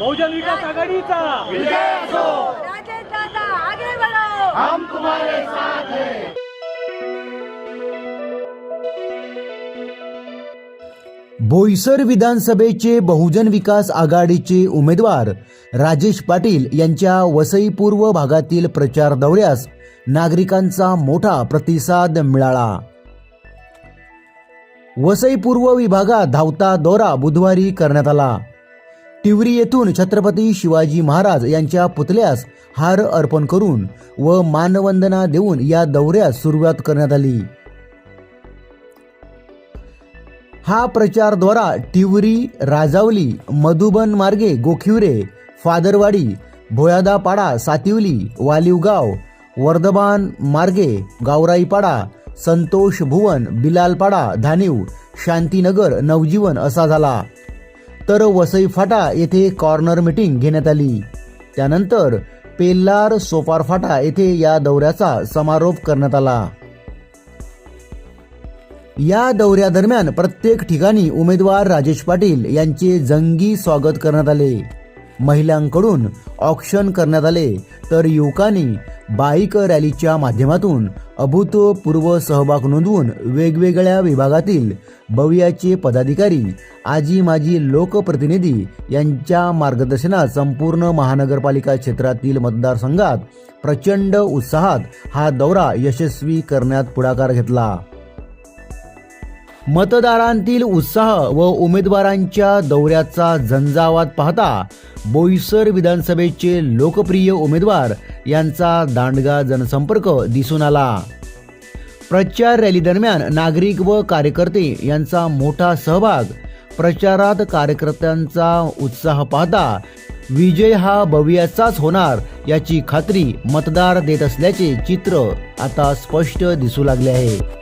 बहुजन विकास आघाडीचा. राजेश दादा आगे बढ़ो. बोईसर विधानसभेचे बहुजन विकास आघाडीचे उमेदवार राजेश पाटील यांच्या वसई पूर्व भागातील प्रचार दौऱ्यास नागरिकांचा मोठा प्रतिसाद मिळाला. वसई पूर्व विभागात धावता दौरा बुधवारी करण्यात आला. टिवरी येथून छत्रपती शिवाजी महाराज यांच्या पुतळ्यास हार अर्पण करून व मानवंदना देऊन या दौऱ्यास सुरुवात करण्यात आली. हा प्रचार द्वारा टिवरी राजावली मधुबन मार्गे गोखिवरे फादरवाडी भोयादापाडा सातिवली वालिवगाव वर्धमान मार्गे गावराईपाडा संतोष भुवन बिलालपाडा धानीव शांतीनगर नवजीवन असा झाला. तर वसई फाटा येथे कॉर्नर मीटिंग घेण्यात आली. त्यानंतर पेल्लार सोपार फाटा येथे या दौऱ्याचा समारोप करण्यात आला. या दौऱ्यादरम्यान प्रत्येक ठिकाणी उमेदवार राजेश पाटील यांचे जंगी स्वागत करण्यात आले. महिलांकडून ऑक्शन करण्यात आले तर युवकांनी बाईक रॅलीच्या माध्यमातून अभूतपूर्व सहभाग नोंदवून वेगवेगळ्या विभागातील बवियाचे पदाधिकारी आजी माजी लोकप्रतिनिधी यांच्या मार्गदर्शनात संपूर्ण महानगरपालिका क्षेत्रातील मतदारसंघात प्रचंड उत्साहात हा दौरा यशस्वी करण्यात पुढाकार घेतला. मतदारांतील उत्साह व उमेदवारांच्या दौऱ्याचा झंझावात पाहता बोईसर विधानसभेचे लोकप्रिय उमेदवार यांचा दांडगा जनसंपर्क दिसून आला. प्रचार रॅली दरम्यान नागरिक व कार्यकर्ते यांचा मोठा सहभाग प्रचारात कार्यकर्त्यांचा उत्साह पाहता विजय हा भव्याचाच होणार याची खात्री मतदार देत असल्याचे चित्र आता स्पष्ट दिसू लागले आहे.